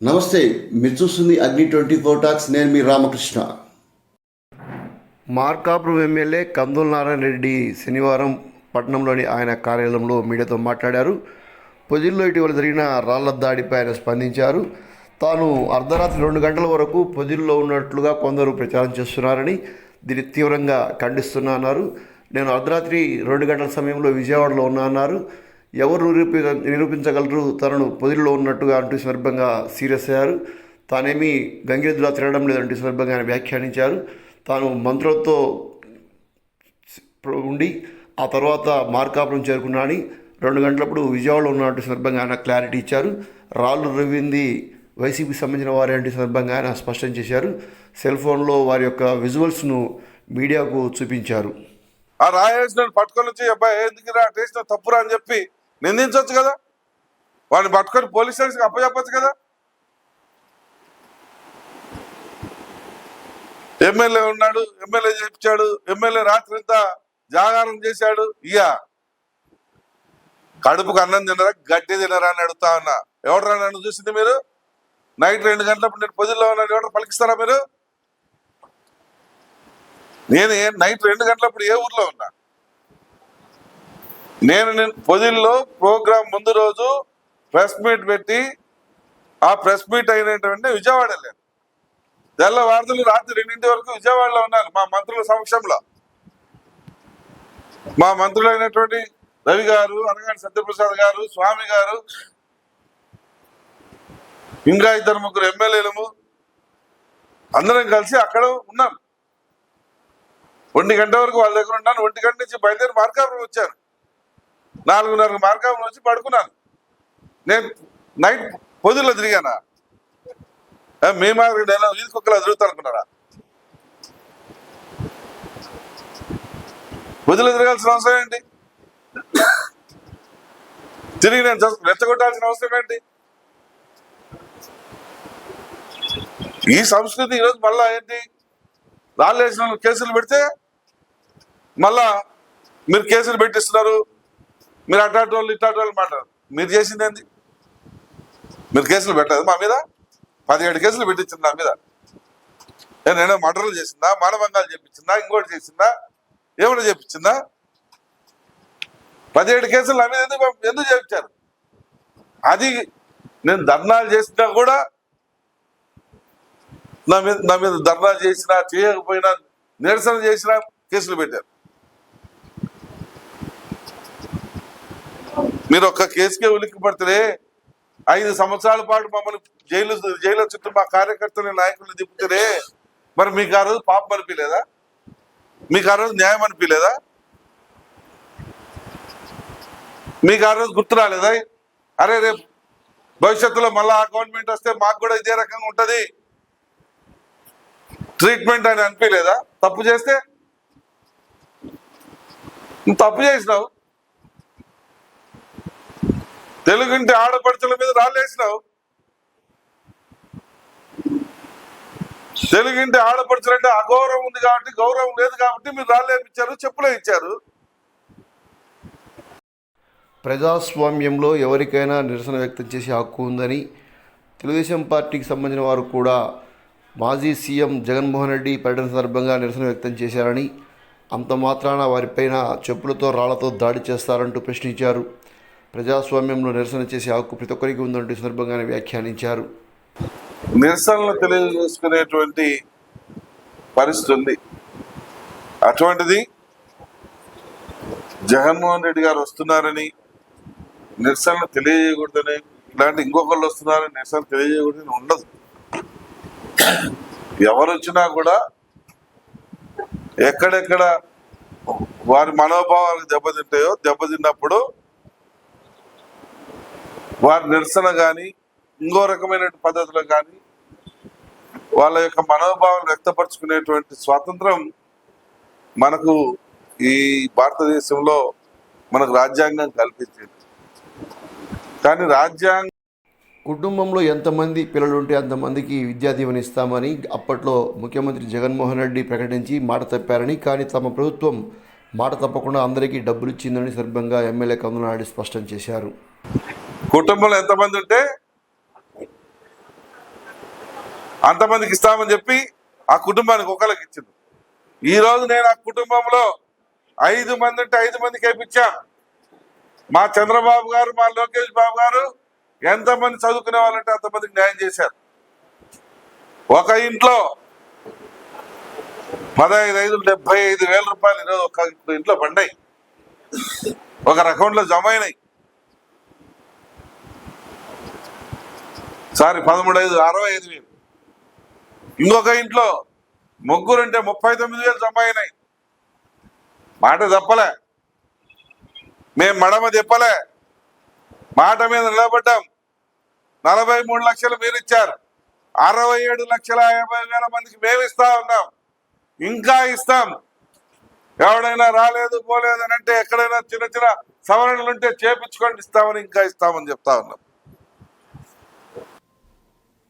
నమస్తే మీరు చూస్తుంది అగ్ని ట్వంటీ ఫోర్ టాక్స్ నేను మీ రామకృష్ణ. మార్కాపురం ఎమ్మెల్యే కందుల నారాయణ రెడ్డి శనివారం పట్టణంలోని ఆయన కార్యాలయంలో మీడియాతో మాట్లాడారు. పొజిల్లో ఇటీవల జరిగిన రాళ్ళ దాడిపై ఆయన స్పందించారు. తాను అర్ధరాత్రి రెండు గంటల వరకు పొదిల్లో ఉన్నట్లుగా కొందరు ప్రచారం చేస్తున్నారని దీన్ని తీవ్రంగా ఖండిస్తున్నా అన్నారు. నేను అర్ధరాత్రి రెండు గంటల సమయంలో విజయవాడలో ఉన్నా అన్నారు. ఎవరు నిరూపి నిరూపించగలరు? తనను పొదిలో ఉన్నట్టుగా అంటూ సందర్భంగా సీరియస్ అయ్యారు. తానేమీ గంగిరెద్దులా తిరగడం లేదంటూ సందర్భంగా ఆయన వ్యాఖ్యానించారు. తాను మంత్రులతో ఉండి ఆ తర్వాత మార్కాపురం చేరుకున్నాని రెండు గంటలప్పుడు విజయవాడలో ఉన్నట్టు సందర్భంగా ఆయన క్లారిటీ ఇచ్చారు. రాళ్ళు రవ్వింది వైసీపీకి సంబంధించిన వారి అంటే సందర్భంగా ఆయన స్పష్టం చేశారు. సెల్ ఫోన్లో వారి యొక్క విజువల్స్ను మీడియాకు చూపించారు. ఆ రాయేసిన పట్టుకొని వచ్చి అబ్బాయి ఎందుకు టేస్ట్ తప్పురా అని చెప్పి నిందించవచ్చు కదా? వాడిని పట్టుకొని పోలీస్ స్టేషన్కి అప్పచెప్పచ్చు కదా? ఎమ్మెల్యే ఉన్నాడు ఎమ్మెల్యే చేపించాడు ఎమ్మెల్యే రాత్రి అంతా జాగారం చేశాడు ఇక కడుపుకు అన్నం తినరా గడ్డి తినరా అని అడుగుతా ఉన్నా. ఎవడరా నన్ను చూసింది మీరు? నైట్ రెండు గంటలప్పుడు నేను పొజిల్లో ఉన్నాను ఎవరు పలికిస్తారా మీరు? నేను నైట్ రెండు గంటలప్పుడు ఏ ఊర్లో ఉన్నా? నేను నేను పొదిల్లో ప్రోగ్రామ్ ముందు రోజు ప్రెస్ మీట్ పెట్టి ఆ ప్రెస్ మీట్ అయినటువంటి విజయవాడ వెళ్ళాను. తెల్లవారులు రాత్రి రెండింటి వరకు విజయవాడలో ఉన్నాను మా మంత్రుల సమక్షంలో. మా మంత్రులైనటువంటి రవి గారు అనగాని సత్యప్రసాద్ గారు స్వామి గారు ఇంకా ఇద్దరు ముగ్గురు ఎమ్మెల్యేలము అందరం కలిసి అక్కడ ఉన్నాం. ఒంటి గంట వరకు వాళ్ళ దగ్గర ఉన్నాను. ఒంటి గంట నుంచి బయలుదేరి మార్కాపురం వచ్చాను. నాలుగున్నర మార్గం వచ్చి పడుకున్నాను. నేను నైట్ పొద్దుల్లో తిరిగానా? మీ మార్గం నేను వీధి కుక్కలా తిరుగుతా అనుకున్నారా? పొద్దులో తిరగాల్సిన అవసరం ఏంటి? తిరిగి నేను రెచ్చగొట్టాల్సిన అవసరం ఏంటి? ఈ సంస్కృతి ఈరోజు మళ్ళా ఏంటి? రాళ్ళు వేసిన కేసులు పెడితే మళ్ళా మీరు కేసులు పెట్టిస్తున్నారు. మీరు అట్లాంటి వాళ్ళు ఇట్లాంటి వాళ్ళు మాట్లాడారు. మీరు చేసింది ఏంది? మీరు కేసులు పెట్టలేదు మా మీద? పదిహేడు కేసులు పెట్టించింది నా మీద. ఏ నేను మర్డర్లు చేసిందా? మానభంగాలు చేపించిందా? ఇంకోటి చేసిందా? ఏమైనా చేపించిందా? పదిహేడు కేసులు నా మీద ఎందుకు ఎందుకు చేపించారు? అది నేను ధర్నాలు చేసినా కూడా నా మీద నా మీద ధర్నా చేసినా చేయకపోయినా నిరసన చేసినా కేసులు పెట్టారు. మీరు ఒక్క కేసుకే ఉలిక్కి పడితే ఐదు సంవత్సరాల పాటు మమ్మల్ని జైలు జైలు చుట్టూ మా కార్యకర్తలు నాయకులు తిప్పుతారే మరి మీకు ఆ రోజు పాపం అనిపించలేదా? మీకు ఆ రోజు న్యాయం అనిపించలేదా? మీకు ఆ రోజు గుర్తు రాలేదా? అరే రేపు భవిష్యత్తులో మళ్ళా ఆ గవర్నమెంట్ వస్తే మాకు కూడా ఇదే రకంగా ఉంటుంది. ట్రీట్మెంట్ అని అనిపించలేదా? తప్పు చేస్తే? నువ్వు తప్పు చేసినావు. తెలుగుంటి ఆడపడుచుల మీద రాళ్ళేసినావు. తెలుగుంటి ఆడపడుచులంటే అగౌరవం ఉంది కాబట్టి గౌరవం లేదు కాబట్టి మీరు రాళ్ళేపించారు చెప్పులే ఇచ్చారు. ప్రజాస్వామ్యంలో ఎవరికైనా నిరసన వ్యక్తం చేసే హక్కు ఉందని తెలుగుదేశం పార్టీకి సంబంధించిన వారు కూడా మాజీ సీఎం జగన్మోహన్ రెడ్డి పర్యటన సందర్భంగా నిరసన వ్యక్తం చేశారని అంత మాత్రాన వారిపైన చెప్పులతో రాళ్ళతో దాడి చేస్తారంటూ ప్రశ్నించారు. ప్రజాస్వామ్యంలో నిరసన చేసే హక్కు ప్రతి ఒక్కరికి ఉందంటూ సందర్భంగానే వ్యాఖ్యానించారు. నిరసనలు తెలియజేసుకునేటువంటి పరిస్థితి ఉంది. అటువంటిది జగన్మోహన్ రెడ్డి గారు వస్తున్నారని నిరసనలు తెలియజేయకూడదని ఇలాంటి ఇంకొకళ్ళు వస్తున్నారని నిరసన తెలియజేయకూడదని ఉండదు. ఎవరు వచ్చినా కూడా ఎక్కడెక్కడ వారి మనోభావాలకు దెబ్బతింటాయో దెబ్బతిన్నప్పుడు వారి నిరసన కానీ ఇంకో రకమైన పద్ధతులు కానీ వాళ్ళ యొక్క మనోభావాలు వ్యక్తపరచుకునేటువంటి స్వాతంత్రం మనకు ఈ భారతదేశంలో మనకు రాజ్యాంగం కల్పించింది. కానీ రాజ్యాంగం కుటుంబంలో ఎంతమంది పిల్లలు ఉంటే అంతమందికి విద్యా దీవెన ఇస్తామని అప్పట్లో ముఖ్యమంత్రి జగన్మోహన్ రెడ్డి ప్రకటించి మాట తప్పారని కానీ తమ ప్రభుత్వం మాట తప్పకుండా అందరికీ డబ్బులు ఇచ్చిందని సందర్భంగా ఎమ్మెల్యే కందులనాయుడు స్పష్టం చేశారు. కుటుంబంలో ఎంతమంది ఉంటే అంతమందికి ఇస్తామని చెప్పి ఆ కుటుంబానికి ఒకరికి ఇచ్చింది ఈరోజు నేను ఆ కుటుంబంలో ఐదు మంది ఉంటే ఐదు మందికి వేయించా మా చంద్రబాబు గారు మా లోకేష్ బాబు గారు ఎంతమంది చదువుకునే వాళ్ళంటే అంతమందికి న్యాయం చేశారు. ఒక ఇంట్లో పదహైదు ఐదు డెబ్బై ఐదు వేల రూపాయలు ఈరోజు ఒక ఇంట్లో పండాయి. ఒకరి అకౌంట్లో జమ అయినాయి. సారీ పదమూడు ఐదు అరవై ఐదు వేలు. ఇంకొక ఇంట్లో ముగ్గురుంటే ముప్పై తొమ్మిది వేలు జమ మాట తప్పలే. మేము మడమ తిప్పలే. మాట మీద నిలబడ్డాం. నలభై మూడు లక్షలు మీరు ఇచ్చారు అరవై ఏడు లక్షల యాభై వేల మందికి మేము ఇస్తా ఉన్నాం. ఇంకా ఇస్తాం. ఎవడైనా రాలేదు పోలేదు అని అంటే ఎక్కడైనా చిన్న చిన్న సవరణలు ఉంటే చేపించుకొని ఇస్తామని ఇంకా ఇస్తామని చెప్తా ఉన్నాం.